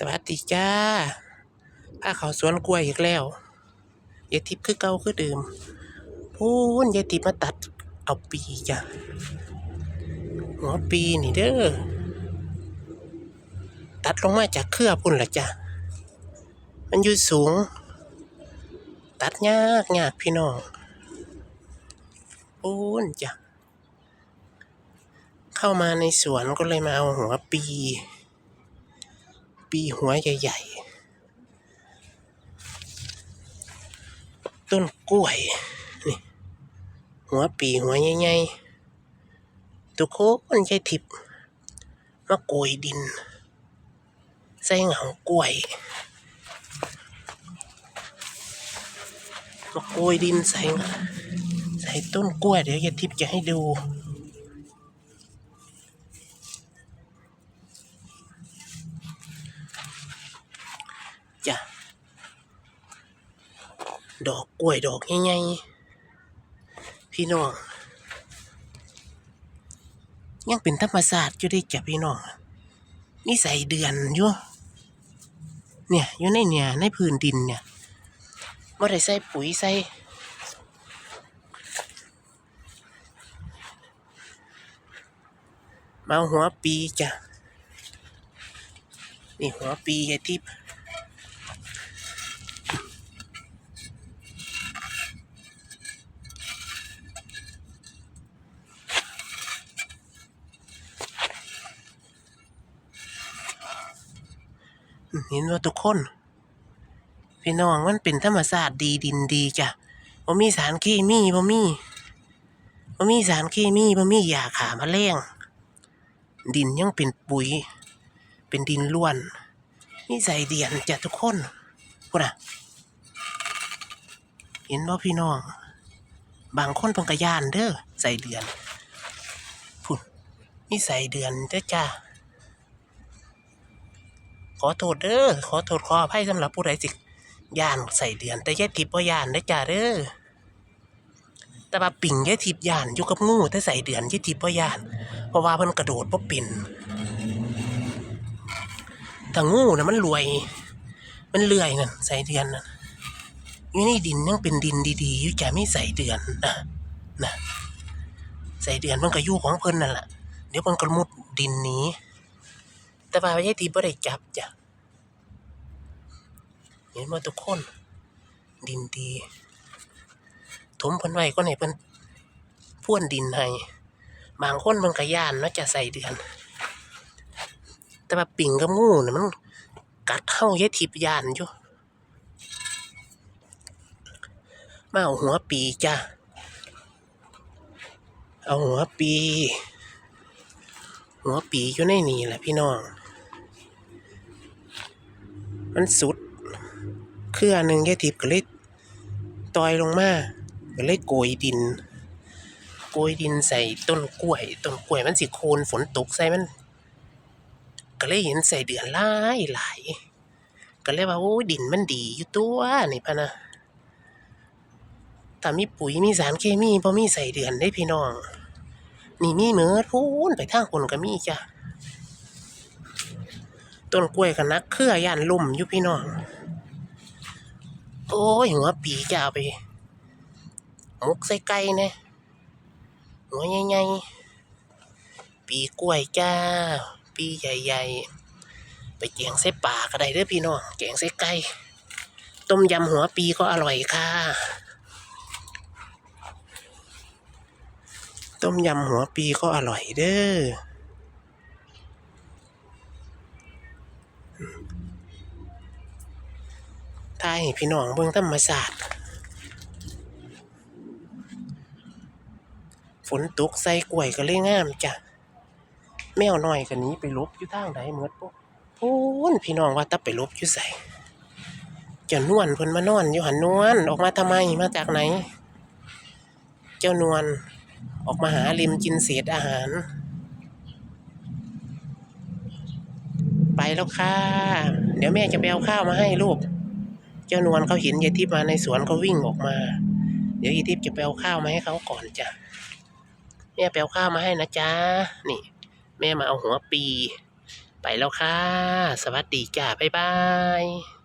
สวัสดีจ้าพาเขาสวนกล้วยอีกแล้วยายทิพย์คือเก่าคือเดิมพูนยายทิพย์มาตัดเอาปีจ้ะหัวปีนี่เด้อ ตัดลงมาจากเครือพุ่นละจ้ะ มันอยู่สูง ตัดยากยากพี่น้องพูนจ้ะ เข้ามาในสวนก็เลยมาเอาหัวปี ปีหัวใหญ่ ๆ ต้นกล้วยนี่หัวปีหัวใหญ่ๆตุกโคนใช้ทิพมาโกยดิน ใส่เหงากล้วยมาโกยดินใส่ใส่ต้นกล้วย เดี๋ยวยายทิพจะให้ดู ดอกกล้วยดอกใหญ่ๆพี่น้อง ยังเป็นธรรมศาสตร์อยู่ได้จ้ะพี่น้องนี่ใส่เดือนอยู่เนี่ยอยู่ในเนี่ยในพื้นดินเนี่ยไม่ได้ใส่ปุ๋ยใส่มาเอาหัวปีจ้ะนี่หัวปีไอ้ทิพย์ เห็นว่าทุกคน พี่น้องมันเป็นธรรมศาสตร์ดีดินดีจ้ะบ่มีสารเคมีบ่มีบ่มีสารเคมีบ่มียาขาแมลงดินยังเป็นปุ๋ย เป็นดินล้วนนี่ใส่เดียนจ้ะทุกคนพุ่นะเห็นบ่าพี่น้อง บางคนเพิ่นก็ย่านเด้อใส่เดือนพุ่นนี่ใส่เดือนเด้อจ้า ขอโทษเด้อขอโทษขออภัยสำหรับผู้ใดสิย่านใส่เดือน แต่ยายทิพย์บ่ย่านได้จ้าเด้อแต่ว่าปิ่งยายทิพย์ย่านอยู่กับงูแต่ใส่เดือนยายทิพย์บ่ย่าน เพราะว่าเพิ่นกระโดดบ่เป็นแต่งูน่ะมันรวย มันเลื่อยนั่นใส่เดือนน่ะอยู่ในดินยังเป็นดินดีๆอยู่จะไม่ใส่เดือนนะนะใส่เดือนมันก็อยู่ของเพิ่นนั่นแหละเดี๋ยวเพิ่นก็มุดดินหนี้ แต่ว่ายายตีบ่ได้จับจ้ะเห็นว่าทุกคน ดินดี ถมเพิ่นไว้ก็ให้เพิ่นพ่วนดินให้บางคนมันก็ย่านเนาะจะใส่เดือน แต่ว่าปิ่งกับงูน่ะมันกัดเฮายายทิพยานอยู่มาเอาหัวปีจ้ะ เอาหัวปี หัวปีอยู่ในนี่แหละพี่น้อง มันสุด เครือหนึ่งยายทิพย์ก็เลยตอยลงมาก็เลยโกยดิน โกยดินใส่ต้นกล้วย ต้นกล้วยมันสิโคนฝนตกใส่มัน ก็เลยเห็นใส่เดือนหลายหลายก็เลยว่าโอ้ยดินมันดีอยู่ตัวนี่พะนะถ้ามีปุ๋ยมีสารเคมีพอมีใส่เดือนได้พี่น้อง นี่มีเหมือพูนไปทางคนก็มีจ้ะ ต้นกล้วยกับนักเครือย่านลุ่มอยู่พี่น้อง โอ้ยหัวปีจะเอาไปมุกใส่ไก่เนี่ยหัวใหญ่ๆปีกล้วยจ้า ปีใหญ่ๆ ไปแกงใส่ป่าก็ได้เด้อพี่น้องแกงใส่ไก่ต้มยำหัวปีก็อร่อยค่ะ ต้มยำหัวปีก็อร่อยเด้อายให้พี่น้องเบิ่งธรรมศาสตร์ฝนตกใส่กล้วยก็เลยงามจ้ะแมวน้อยก็หนี้ไปลบอยู่ทางใดเหมือดปุ๊บพูนพี่น้องว่าแตะไปลบอยู่ใส่จ้านวลเพิ่นมานอนอยู่หันนวลออกมาทำไมมาจากไหน เจ้านวลออกมาหาริมกินเศษอาหาร ไปแล้วค่ะ เดี๋ยวแม่จะไปเอาข้าวมาให้ลูก เจ้านวลเขาเห็นยายทิพย์มาในสวนเขาวิ่งออกมา เดี๋ยวยายทิพย์จะไปเอาข้าวมาให้เขาก่อนจ้ะแม่ไปเอาข้าวมาให้นะจ๊ะนี่ แม่มาเอาหัวปี ไปไปแล้วค่ะ สวัสดีจ้าบ๊ายบาย